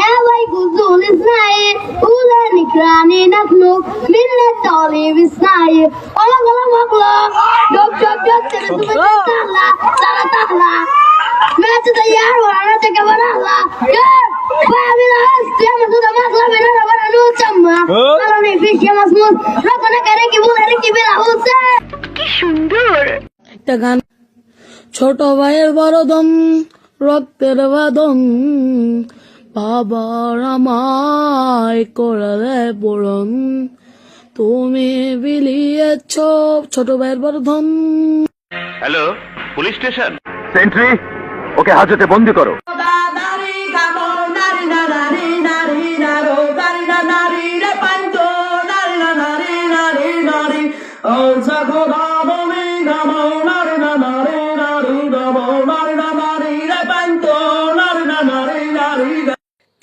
هواي قزون سناية ولا نكراني نفنو من الدولي بسناية أغلى مغلى جوك جوك جوك ترسو بتسهلا سارة تهلا ما تطير وانا تكبر أهلا كيف بعمل هست يا مدودة مغلى من أنا وانا نو تما قالوني فيش يا مسموس ركنا كريكي بولا ريكي بلا هوسا কি সুন্দর একটা গান ছোট ভাইয়ের বড় দম রক্তের বাদম বাবার আমায় করলে পূরণ তুমি বিলিয়েছ ছোট ভাইয়ের বড় ধন হ্যালো পুলিশ স্টেশন? সেন্ট্রি ওকে হাজতে বন্দি করো।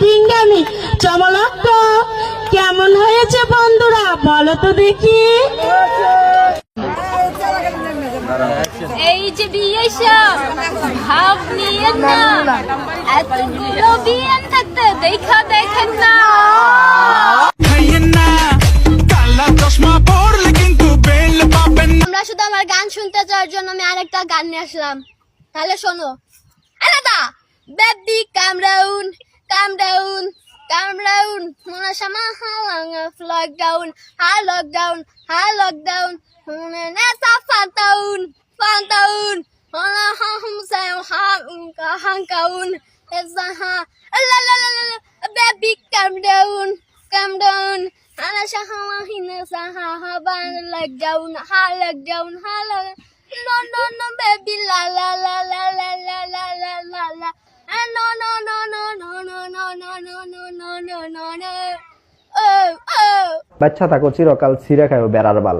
ডিঙ্গামি ডিঙ্গামি কেমন হয়েছে বন্ধুরা বলো তো দেখি। এই যে বিয়ে সব ভাব নিয়ে না এতগুলো বিয়ে থাকতে দেখা দেখেন না। আমরা শুধু আমার গান শুনতে চাওয়ার জন্য আমি আরেকটা গান নিয়ে আসলাম। তাহলে শোনো। আলাদা baby Calm down, calm down. Muna sama halang of lockdown. Ha lockdown, ha lockdown. Muna nasa fantaun, fantaun. Muna hum sam ham ka hankaun. It's a ha. La la la la. Baby, calm down, calm down. Ana shahala hinasa ha ha ban lockdown, ha lockdown, ha lockdown. No no no, baby, la la la la la la la. বাচ্চা থাকো চিরকাল ছিঁড়ে খায়ও বেড়ার বাল।